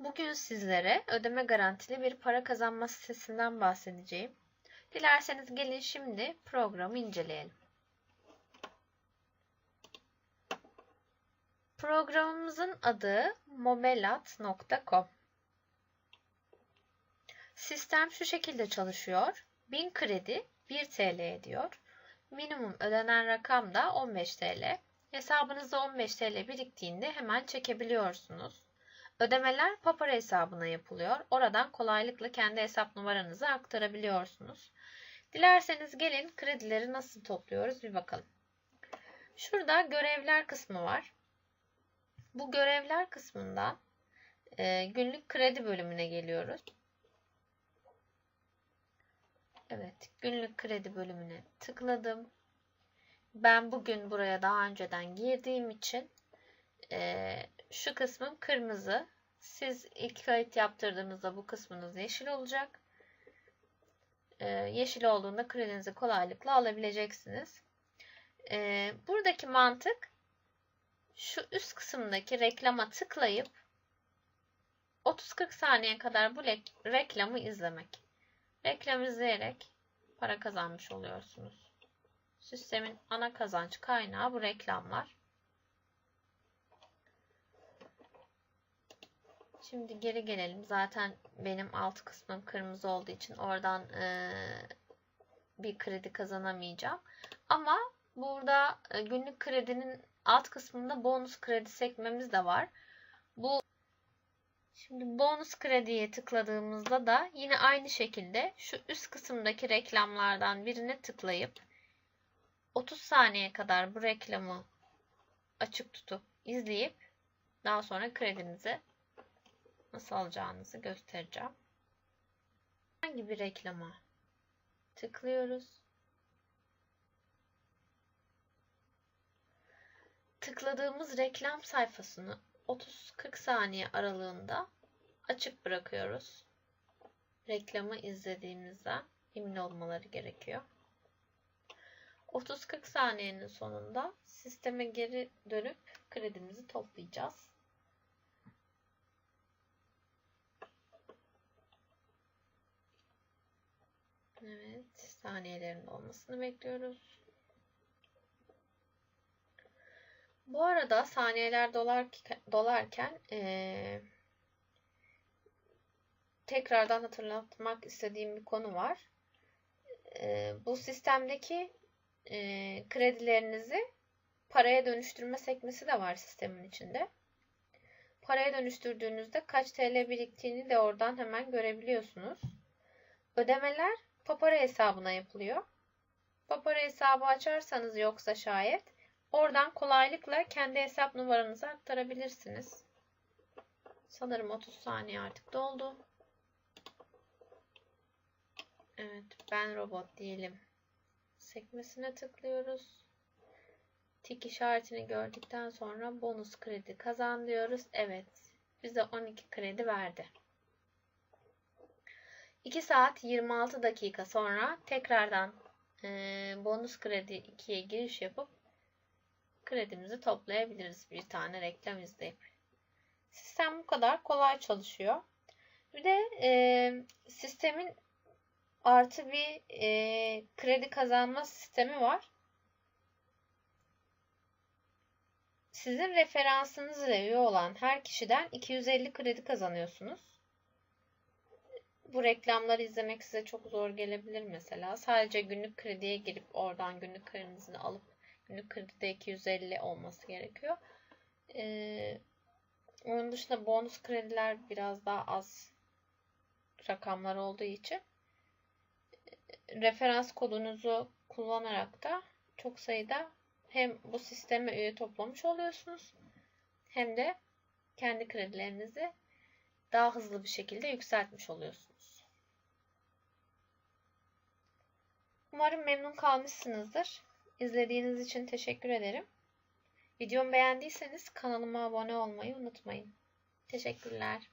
Bugün sizlere ödeme garantili bir para kazanma sitesinden bahsedeceğim. Dilerseniz gelin şimdi programı inceleyelim. Programımızın adı mobelat.com. Sistem şu şekilde çalışıyor. 1000 kredi 1 TL ediyor. Minimum ödenen rakam da 15 TL. Hesabınızda 15 TL biriktiğinde hemen çekebiliyorsunuz. Ödemeler Papara hesabına yapılıyor. Oradan kolaylıkla kendi hesap numaranızı aktarabiliyorsunuz. Dilerseniz gelin kredileri nasıl topluyoruz bir bakalım. Şurada görevler kısmı var. Bu görevler kısmında e, günlük kredi bölümüne geliyoruz. Evet, günlük kredi bölümüne tıkladım. Ben bugün buraya daha önceden girdiğim için e, şu kısmım kırmızı. Siz ilk kayıt yaptırdığınızda bu kısmınız yeşil olacak. E, yeşil olduğunda kredinizi kolaylıkla alabileceksiniz. E, buradaki mantık şu üst kısımdaki reklama tıklayıp 30-40 saniye kadar bu reklamı izlemek. Reklam izleyerek para kazanmış oluyorsunuz. Sistemin ana kazanç kaynağı bu reklamlar. Şimdi geri gelelim. Zaten benim alt kısmım kırmızı olduğu için oradan e, bir kredi kazanamayacağım. Ama burada e, günlük kredinin alt kısmında bonus kredi sekmemiz de var. Bu Şimdi bonus krediye tıkladığımızda da yine aynı şekilde şu üst kısımdaki reklamlardan birine tıklayıp 30 saniye kadar bu reklamı açık tutup izleyip daha sonra kredinizi nasıl alacağınızı göstereceğim. Hangi bir reklama tıklıyoruz. Tıkladığımız reklam sayfasını 30-40 saniye aralığında açık bırakıyoruz. Reklamı izlediğimizden emin olmaları gerekiyor. 30-40 saniyenin sonunda sisteme geri dönüp kredimizi toplayacağız. Evet, saniyelerin olmasını bekliyoruz. Bu arada saniyeler dolar, dolarken ee, tekrardan hatırlatmak istediğim bir konu var. E, bu sistemdeki e, kredilerinizi paraya dönüştürme sekmesi de var sistemin içinde. Paraya dönüştürdüğünüzde kaç TL biriktiğini de oradan hemen görebiliyorsunuz. Ödemeler Papara hesabına yapılıyor. Papara hesabı açarsanız yoksa şayet oradan kolaylıkla kendi hesap numaranızı aktarabilirsiniz. Sanırım 30 saniye artık doldu. Evet, ben robot diyelim. Sekmesine tıklıyoruz. Tik işaretini gördükten sonra bonus kredi kazan diyoruz. Evet, bize 12 kredi verdi. 2 saat 26 dakika sonra tekrardan e, bonus kredi 2'ye giriş yapıp kredimizi toplayabiliriz bir tane reklam izleyip. Sistem bu kadar kolay çalışıyor. Bir de e, sistemin artı bir e, kredi kazanma sistemi var. Sizin referansınız ile üye olan her kişiden 250 kredi kazanıyorsunuz. Bu reklamları izlemek size çok zor gelebilir mesela. Sadece günlük krediye girip oradan günlük kredinizi alıp günlük kredide 250 olması gerekiyor. Ee, onun dışında bonus krediler biraz daha az rakamlar olduğu için referans kodunuzu kullanarak da çok sayıda hem bu sisteme üye toplamış oluyorsunuz hem de kendi kredilerinizi daha hızlı bir şekilde yükseltmiş oluyorsunuz. Umarım memnun kalmışsınızdır. İzlediğiniz için teşekkür ederim. Videomu beğendiyseniz kanalıma abone olmayı unutmayın. Teşekkürler.